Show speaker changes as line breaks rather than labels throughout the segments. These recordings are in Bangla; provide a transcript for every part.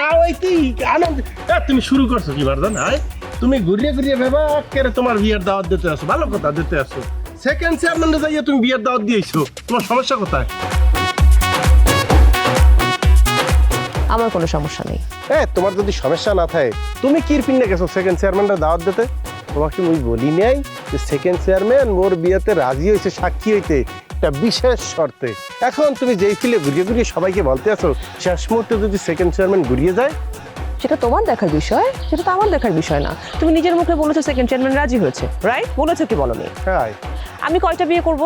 না হইতেই আনন্দ। তুমি শুরু করছ কি বারদান? হাই তুমি ঘুরিয়ে ঘুরিয়ে ভেবা করে তোমার বিয়ের দাওয়াত দিতে আসো। ভালো কথা দিতে আসো। সেকেন্ড চেয়ারম্যানে যাইয়ে তুমি বিয়ের দাওয়াত দিয়েছ তোমার সমস্যা কোথায়?
আমার কোনো সমস্যা নেই।
এ তোমার যদি সমস্যা না থাকে তুমি কিরপিনে গেছো সেকেন্ড চেয়ারম্যানটা দাওয়াত দিতে? তোমাকে মুই বলি নাই যে সেকেন্ড চেয়ারম্যান মোর বিয়েতে রাজি হয়েছে সাক্ষী হইতে। একটা বিশেষ শর্তে। এখন তুমি যেই ফিলে ঘুরিয়ে ঘুরিয়ে সবাইকে বলতে আছো শেষ মুহূর্তে যদি সেকেন্ড চেয়ারম্যান ঘুরিয়ে যায়?
সেটা তোমার দেখার বিষয় সেটা তো আমার দেখার বিষয় না। তুমি নিজের মুখে বলেছ সেকেন্ড চেয়ারম্যান রাজি হয়েছে রাইট বলেছ কি
হ্যাঁ
আমি কয়টা বিয়ে করব?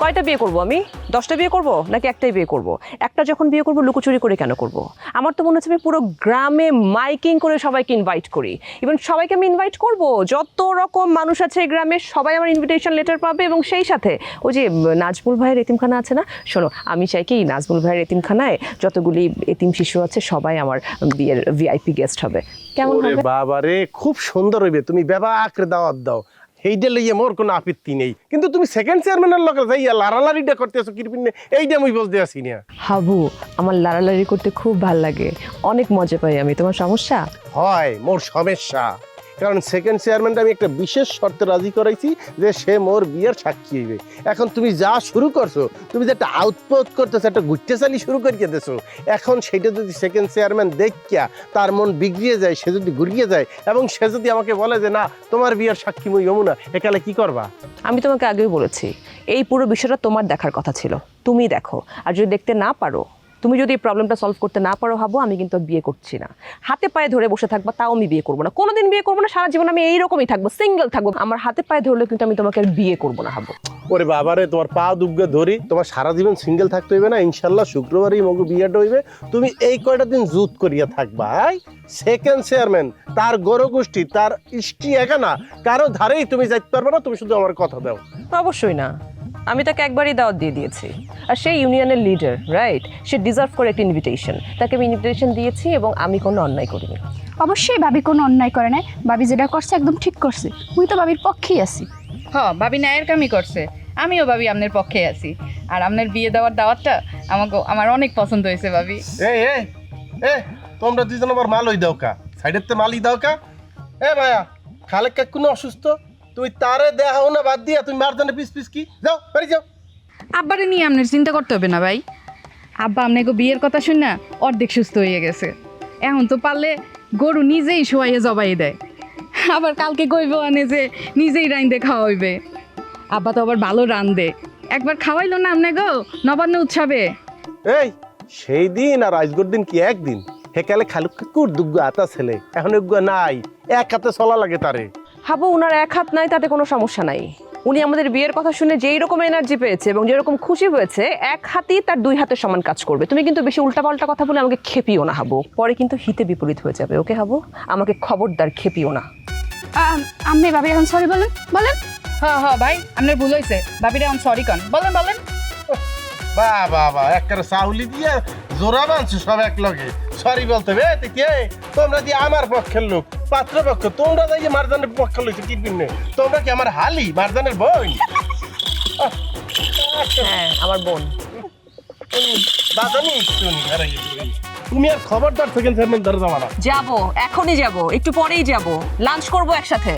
কয়টা বিয়ে করব আমি? দশটা বিয়ে করব নাকি একটাই বিয়ে করব? একটা যখন বিয়ে করব লুকোচুরি করে কেন করব? আমার তো মনে হচ্ছে আমি পুরো গ্রামে মাইকিং করে সবাইকে ইনভাইট করি। ইভেন সবাইকে আমি ইনভাইট করব। যত রকম মানুষ আছে এই গ্রামে সবাই আমার ইনভিটেশন লেটার পাবে এবং সেই সাথে ওই যে নাজমুল ভাইয়ের এতিমখানা আছে না? শোনো আমি চাই কি নাজমুল ভাইয়ের এতিমখানায় যতগুলি এতিম শিশু আছে সবাই আমার বিয়ের ভিআইপি গেস্ট হবে। কেমন
বাবা রে খুব সুন্দর হইবে। তুমি বেবা আঁকড়ে দাওয়াত দাও। এইটা লইয়ে মোর কোনো আপত্তি নেই। কিন্তু তুমি সেকেন্ড চেয়ারম্যানের লগে যাইয়া লারালারিটা করতে আছো কিরপিনে এইটা মুই বলতে আসি না।
হাবু আমার লারালারি করতে খুব ভালো লাগে। অনেক মজা পাই আমি। তোমার সমস্যা?
হয় মোর সমস্যা। কারণ সেকেন্ড চেয়ারম্যানটা আমি একটা বিশেষ শর্তে রাজি করাইছি যে সে মোর বিয়ের সাক্ষী হইবে। এখন তুমি যা শুরু করছ, তুমি যে একটা আউটপোস্ট করতেছো, একটা গুট্টে চালি শুরু করিয়ে দেছো এখন সেটা যদি সেকেন্ড চেয়ারম্যান দেখিয়া তার মন বিগড়িয়ে যায়, সে যদি ঘুরিয়ে যায় এবং সে যদি আমাকে বলে যে, না, তোমার বিয়ের সাক্ষী মুই যমুনা একালে কি করবা?
আমি তোমাকে আগেই বলেছি, এই পুরো বিষয়টা তোমার দেখার কথা ছিল তুমি দেখো, আর যদি দেখতে না পারো তুমি যদি এই প্রবলেমটা সলভ করতে না পারো ভাবো আমি কিন্তু বিয়ে করছি না। হাতে পায়ে ধরে বসে থাকবা তাও আমি বিয়ে করব না। কোনোদিন বিয়ে করব না সারা জীবন আমি এইরকমই থাকব সিঙ্গেল থাকব। আমার হাতে পায়ে ধরলে কিন্তু আমি তোমাকে বিয়ে করব না ভাবো।
ওরে বাবারে তোমার পা দুগ্গে ধরি তোমার সারা জীবন সিঙ্গেল থাকতে হইবে না ইনশাল্লাহ শুক্রবারই মগু বিয়েটা হইবে। তুমি এই কয়টা দিন জুত করিয়া থাকবা সেকেন্ড চেয়ারম্যান তার গরু গোষ্ঠী তার ইষ্টি একা না কারও ধারেই তুমি যাইতে পারবে না তুমি শুধু আমার কথা দাও।
অবশ্যই না। আমি তাকে একবারই দাওয়াত দিয়ে দিয়েছি। আর সেই ইউনিয়নের লিডার রাইট সে ডিজার্ভ করে একটা ইনভিটেশন তাকে আমি ইনভিটেশন দিয়েছি এবং আমি কোনো অন্যায় করিনি।
অবশ্যই ভাবি কোনো অন্যায় করে নাই। ভাবি যেটা করছে একদম ঠিক করছে। মুই তো ভাবির পক্ষেই আছি।
হ ভাবি ন্যায়ের কামই করছে। আমিও ভাবি আপনার পক্ষে আছি। আর আপনার বিয়ে দেওয়ার দাওয়াতটা আমাকে আমার অনেক পছন্দ হয়েছে ভাবি।
এই এই এ তোমরা দুজন আবার মালই দাও কা। সাইডের তে মালই দাও কা। এ ভাইয়া খালেক কাকুন অসুস্থ? তুমি তারে দেখাও না বাদ দিয়া তুমি মারদানে পিস পিস কি? যাও বাড়ি যাও।
আব্বারে নিয়ে আপনার চিন্তা করতে হবে না ভাই। আব্বা আপনাকে বিয়ের কথা শুন না অর্ধেক সুস্থ হয়ে গেছে। এখন তো পারলে গরু নিজেই শোয়াইয়ে জবাই দেয়। আবার কালকে কইব আনে যে নিজেই রাইন্দে খাওয়াইবে আব্বা তো আবার ভালো রান্ধে একবার খাওয়াইলো না আপনি গো নবান্ন উৎসবে।
এই সেই দিন আর আজগর দিন কি একদিন? হেকালে খালুক কাকুর দুগ্গ আতা ছেলে এখন নাই এক হাতে চলা লাগে তারে।
হাবু ওনার এক হাত নাই তাতে কোনো সমস্যা নাই। উনি আমাদের বিয়ের কথা শুনে যেই রকম এনার্জি পেয়েছে এবং যেরকম খুশি হয়েছে এক হাতই তার দুই হাতের সমান কাজ করবে। তুমি কিন্তু বেশি উল্টাপাল্টা কথা বলে আমাকে খেপিও না হাবু। পরে কিন্তু হিতে বিপরীত হয়ে যাবে ওকে হাবু? আমাকে খবরদার খেপিও না।
আমি ভাবি এখন সরি বলেন বলেন।
হ্যাঁ হ্যাঁ ভাই আপনার ভুল হয়েছে। ভাবিরা এখন সরি কন। বলেন বলেন।
বা বা বা একটা চাউলি দিয়ে জোড়া বানছো সব এক লগে সরি বলতে হবে তোমরা দিয়ে আমার পক্ষের লোক? পাত্র পক্ষ তোমরা যাই যে মারজানের পক্ষ লইছো কি পিনে তোমরা কি আমার হালি মারজানের বোন?
হ্যাঁ আমার বোন।
দাদানি শুনি আরে তুমি আর খবরদার সেকেন্ড চেয়ারম্যান ধরে যাবা না।
যাব এখনই যাব একটু পরেই যাব। লাঞ্চ করব একসাথে।